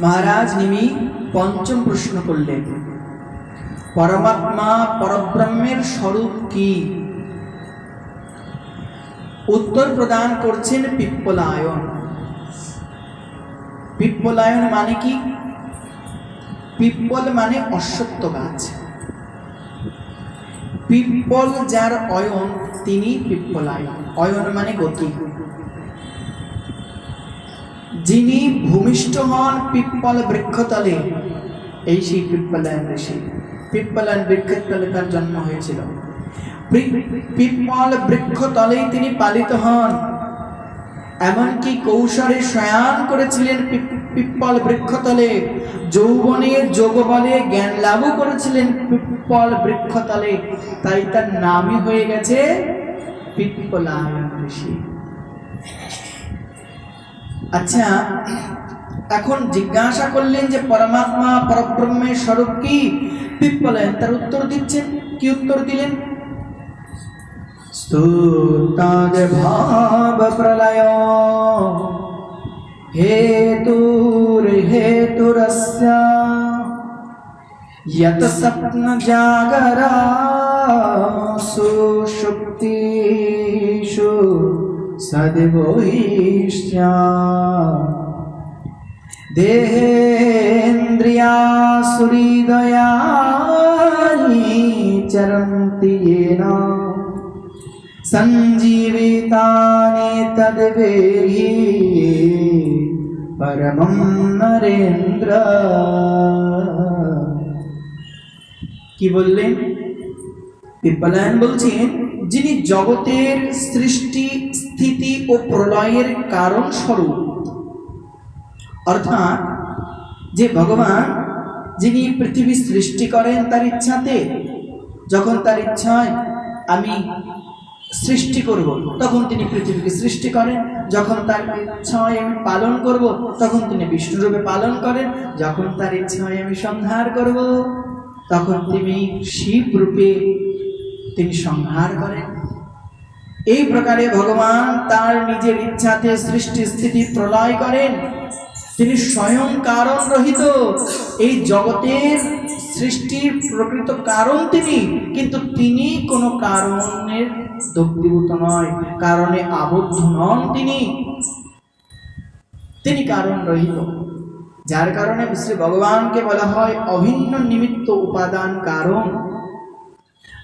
মহারাজ নিমি পঞ্চম প্রশ্ন করলেন, পরমাত্মা পরব্রহ্মের স্বরূপ কি? উত্তর প্রদান করছেন পিপ্পলায়ন। পিপ্পলায়ন মানে কি? পিপ্পল মানে অশ্বত্থ গাছ। পিপ্পল যার অয়ন, তিনি পিপ্পলায়ন। অয়ন মানে গতি। যিনি ভূমিষ্ঠ হন পিপ্পল বৃক্ষতলে। এই সেই পিপ্পলায়ন ঋষি। পিপ্পলায়ন বৃক্ষতলে তার জন্ম হয়েছিল। পিপ্পল বৃক্ষতলেই তিনি পালিত হন। এমনকি কৌশলে শয়ান করেছিলেন পিপ- পিপ্পল বৃক্ষতলে। যৌবনে যোগ বলে জ্ঞান লাভও করেছিলেন পিপ্পল বৃক্ষতলে। তাই তার নামই হয়ে গেছে পিপ্পলায়ন ঋষি। আচ্ছা এখন জিজ্ঞাসা করলেন যে পরমাত্মা পরব্রহ্মের স্বরূপ কি পিপ্পলায়ন তার উত্তর দিচ্ছেন কি উত্তর দিলেন स्तुताज भाव प्रलय हेतुर्हेतुरस्य यत स्वप्न जागरा सुषुप्तिषु सद्वोहिष्या देहेन्द्रियासुहृदयानि चरन्ति येन सञ्जीवितानि तद्वेहि परमं नरेन्द्र কি বললেন পিপ্পলায়ন বলছেন, যিনি জগতের সৃষ্টি, স্থিতি ও প্রলয়ের কারণ স্বরূপ অর্থাৎ, যে ভগবান, যিনি পৃথিবী সৃষ্টি করেন তার ইচ্ছাতে, যখন তার ইচ্ছায় আমি সৃষ্টি করব, তখন তিনি পৃথিবীকে সৃষ্টি করেন। যখন তার ইচ্ছায় আমি পালন করব, তখন তিনি বিষ্ণুরূপে পালন করেন। যখন তার ইচ্ছায় আমি সংহার করব, তখন তিনি শিব রূপে তিনি সংহার করেন। এই প্রকারে ভগবান তার নিজের ইচ্ছাতে সৃষ্টি স্থিতি প্রলয় করেন। তিনি স্বয়ং কারণ রহিত। এই জগতের সৃষ্টির প্রকৃত কারণ তিনি, কিন্তু তিনি কোনো কারণের দগ্ধীভূত নয়, কারণে আবদ্ধ নন তিনি। তিনি কারণ রহিত। যার কারণে শ্রী ভগবানকে বলা হয় অভিন্ন নিমিত্ত উপাদান কারণ।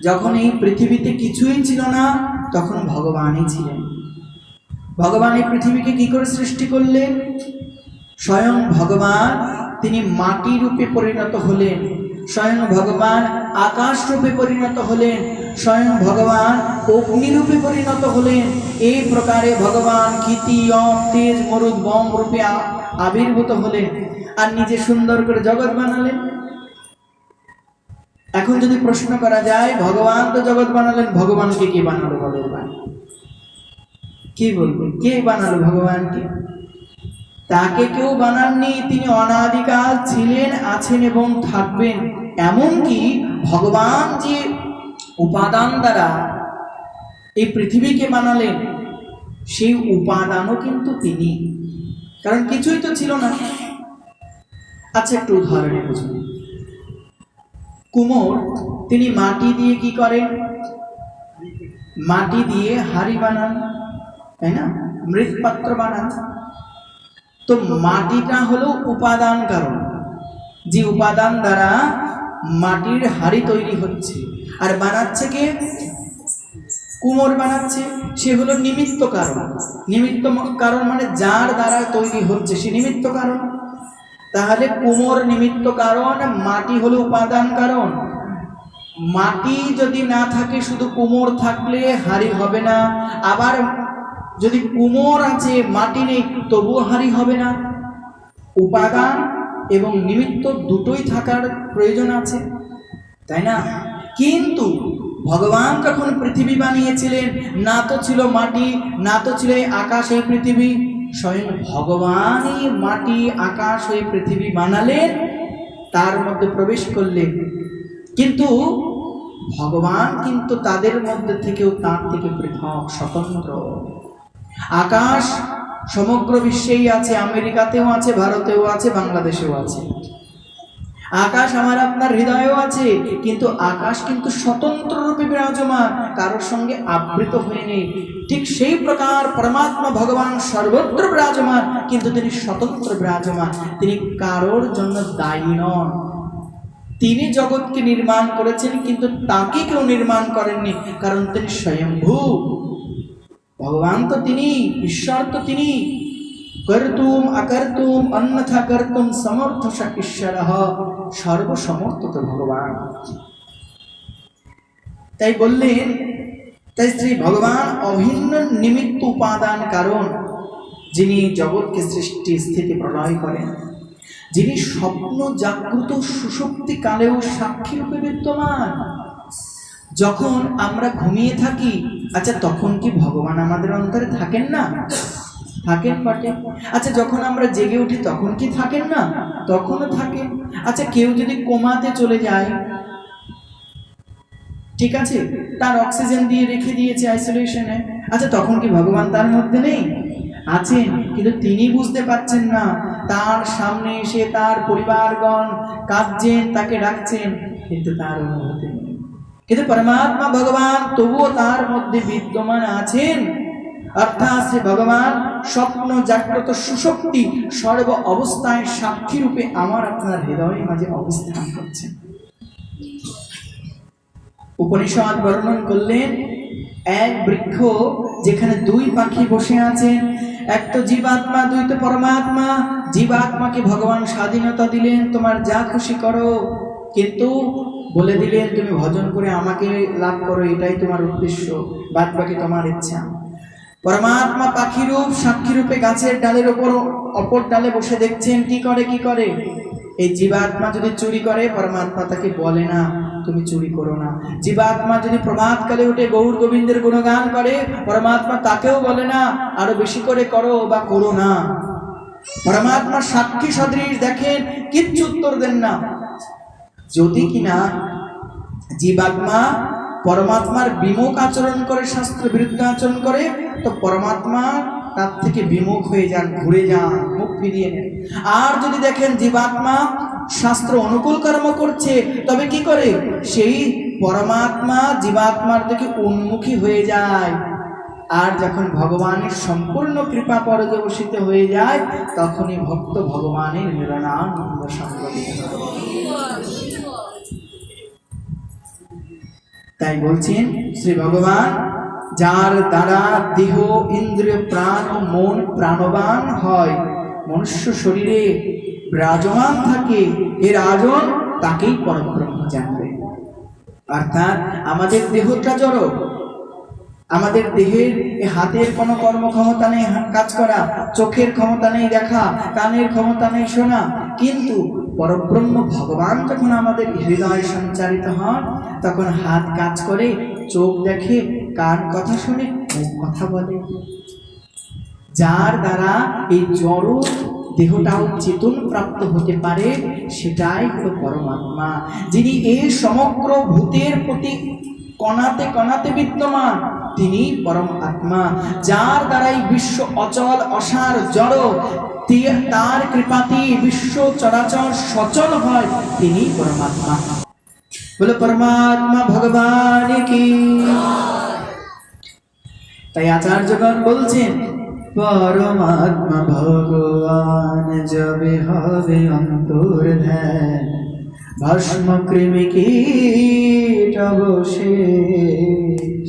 যখন এই পৃথিবীতে কিছুই ছিল না, তখন ভগবানই ছিলেন। ভগবান এই পৃথিবীকে কি করে সৃষ্টি করলেন? স্বয়ং ভগবান তিনি মাটি রূপে পরিণত হলেন, স্বয়ং ভগবান আকাশ রূপে পরিণত হলেন, স্বয়ং ভগবান অগ্নিরূপে পরিণত হলেন। এই প্রকারে ভগবান ক্ষিতি, অম, তেজ, মরুদ, বম রূপে আবির্ভূত হলেন আর নিজে সুন্দর করে জগৎ বানালেন। এখন যদি প্রশ্ন করা যায়, ভগবান তো জগৎ বানালেন, ভগবানকে কে বানালো এবার? কি বলব? কে বানালো ভগবানকে? তাকে কেউ বানাননি, তিনি অনাদিকাল ছিলেন, আছেন এবং থাকবেন। এমনকি ভগবান যে উপাদান দ্বারা এই পৃথিবীকে বানালেন, সেই উপাদানও কিন্তু তিনি। কারণ কিছুই তো ছিল না। আচ্ছা একটু উদাহরণে বুঝুন। কুমোর, তিনি মাটি দিয়ে কি করেন? মাটি দিয়ে হাড়ি বানান, তাই না? মৃৎপাত্র বানান। তো মাটিটা হলো উপাদান কারণ, যে উপাদান দ্বারা মাটির হাড়ি তৈরি হচ্ছে। আর বানাচ্ছে কে? কুমোর বানাচ্ছে। সে হলো নিমিত্ত কারণ। নিমিত্ত কারণ মানে যার দ্বারা তৈরি হচ্ছে, সে নিমিত্ত কারণ। তাহলে কুমোর নিমিত্ত কারণ, মাটি হলো উপাদান কারণ। মাটি যদি না থাকে, শুধু কুমোর থাকলে হাড়ি হবে না। আবার যদি কুমোর আছে, মাটি নেই, তবুও হাড়ি হবে না। উপাদান এবং নিমিত্ত দুটোই থাকার প্রয়োজন আছে, তাই না? কিন্তু ভগবান যখন পৃথিবী বানিয়েছিলেন? না তো ছিল মাটি, না তো ছিল আকাশ, এই পৃথিবী। স্বয়ং ভগবানই মাটি আকাশ হয়ে পৃথিবী বানালেন, তার মধ্যে প্রবেশ করলেন। কিন্তু ভগবান কিন্তু তাদের মধ্যে থেকেও তার থেকে পৃথক, স্বতন্ত্র। আকাশ সমগ্র বিশ্বেই আছে, আমেরিকাতেও আছে, ভারতেও আছে, বাংলাদেশেও আছে। আকাশ আমার আপনার হৃদয়েও আছে, কিন্তু আকাশ কিন্তু স্বতন্ত্র রূপে বিরাজমান, কারোর সঙ্গে আবৃত হয়নি ঠিক সেই প্রকার পরমাত্মা ভগবান সর্বত্র বিরাজমান, কিন্তু তিনি স্বতন্ত্র বিরাজমান, তিনি কারোর জন্য দায়ী নন। তিনি জগৎকে নির্মাণ করেছেন, কিন্তু তাকে কেউ নির্মাণ করেননি, কারণ তিনি স্বয়ংভূ ভগবান তো তিনি, ঈশ্বর তো তিনি। কর্তুম অকর্তুম অন্যথা কর্তুম সমর্থ ঈশ্বর সর্বসমর্থ তো ভগবান তাই বললেন, তাই শ্রী ভগবান অভিন্ন নিমিত্ত উপাদান কারণ যিনি জগৎকে সৃষ্টি স্থিতি প্রণয় করেন, যিনি স্বপ্ন জাগ্রত সুষুপ্তি কালেও সাক্ষী রূপে বিদ্যমান। যখন আমরা ঘুমিয়ে থাকি আচ্ছা তখন কি ভগবান আমাদের অন্তরে থাকেন না? থাকেন বটে আচ্ছা যখন আমরা জেগে উঠি, তখন কি থাকেন না? তখনও থাকেন। আচ্ছা কেউ যদি কোমাতে চলে যায়, ঠিক আছে? তার অক্সিজেন দিয়ে রেখে দিয়েছে আইসোলেশনে আচ্ছা তখন কি ভগবান তার মধ্যে নেই? আছেন, কিন্তু তিনি বুঝতে পারছেন না। তার সামনে এসে তার পরিবারগণ কাঁদছেন, তাকে ডাকছেন, কিন্তু তার অনুভূতি কিন্তু পরমাত্মা ভগবান, তবুও তার মধ্যে বিদ্যমান আছেন। অর্থাৎ শ্রী ভগবান স্বপ্ন, জাগ্রত, সুশক্তি সর্ব অবস্থায় সাক্ষী রূপে আমার আপনার হৃদয়ের মাঝে অবস্থান করছেন উপনিষদ বর্ণন করলেন, এক বৃক্ষ যেখানে দুই পাখি বসে আছেন, এক তো জীবাত্মা, দুই তো পরমাত্মা। জীবাত্মাকে ভগবান স্বাধীনতা দিলেন, তোমার যা খুশি করো। কিন্তু বলে দিলেন, তুমি ভজন করে আমাকে লাভ করো, এটাই তোমার উদ্দেশ্য বাদ বাকি তোমার ইচ্ছা। পরমাত্মা পাখি রূপ সাক্ষী রূপে গাছের ডালের ওপর, অপর ডালে বসে দেখছেন, কি করে কি করে? এই জীবাত্মা যদি চুরি করে, পরমাত্মা তাকে বলে না, তুমি চুরি করো না। জীবাত্মা যদি প্রমাদকালে উঠে গৌর গোবিন্দের গুণগান করে, পরমাত্মা তাকেও বলে না, আরও বেশি করে করো বা করো না। পরমাত্মা সাক্ষী সদৃশ দেখেন, কিচ্ছু উত্তর দেন না। যদি কিনা জীবাত্মা পরমাত্মার বিমুখ আচরণ করে শাস্ত্র বিরুদ্ধে আচরণ করে, তো পরমাত্মা তার থেকে বিমুখ হয়ে যান, ঘুরে যান, মুখ ফিরিয়ে নেন। আর যদি দেখেন জীবাত্মা শাস্ত্র অনুকূল কর্ম করছে, তবে কি করে? সেই পরমাত্মা জীবাত্মার থেকে উন্মুখী হয়ে যায়। আর যখন ভগবানের সম্পূর্ণ কৃপা পর্যবসিত হয়ে যায়, তখনই ভক্ত ভগবানের মিলনানন্দ সংগঠিত হয়। তাই বলছেন, শ্রী ভগবান, যার দ্বারা দেহ, ইন্দ্রিয়, প্রাণ, মন প্রাণবান হয়, মনুষ্য শরীরে বিরাজমান থাকে, এর আজন তাকেই পরব্রহ্ম জানবে। অর্থাৎ আমাদের দেহটা জড়। আমাদের দেহের হাতের কোনো কর্মক্ষমতা নেই, কাজ করা, চোখের ক্ষমতা নেই দেখা, কানের ক্ষমতা নেই শোনা, কিন্তু পরব্রহ্ম ভগবান যখন আমাদের হৃদয় সঞ্চারিত হন। তখন হাত কাজ করে, চোখ দেখে কান কথা শুনে, মুখ কথা বলে। যার দ্বারা এই জড় দেহটাও চেতন প্রাপ্ত হতে পারে, সেটাই হলো পরমাত্মা, যিনি এই সমগ্র ভূতের প্রতি কণাতে কণাতে বিদ্যমান, তিনি পরম আত্মা, যার দ্বারাই বিশ্ব অচল, অসার, জড় তার কৃপাতে বিশ্ব চরাচর সচল হয় তিনি পরমাত্মা। বলে, পরমাত্মা ভগবান কি? তাই আচার্যগণ বলছেন, পরমাত্মা ভগবান যবে হবে অন্তর ধ্যান। ভস্ম কৃমি কীট অবশেষ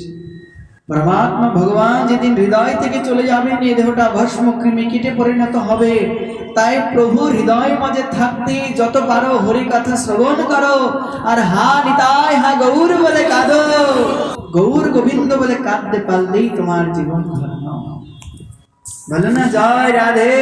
পরমাত্মা ভগবান যেদিন হৃদয় থেকে চলে যাবেন, এই দেহটা ভস্ম কৃমি কীটে পরিণত হবে। তাই প্রভু হৃদয় মাঝে থাকতে যত পারো হরি কথা শ্রবণ করো, আর হা নিতাই হা গৌর বলে কাঁদো। গৌর গোবিন্দ বলে কাঁদতে পারলেই তোমার জীবন ধন্য। বলো না, জয় রাধে।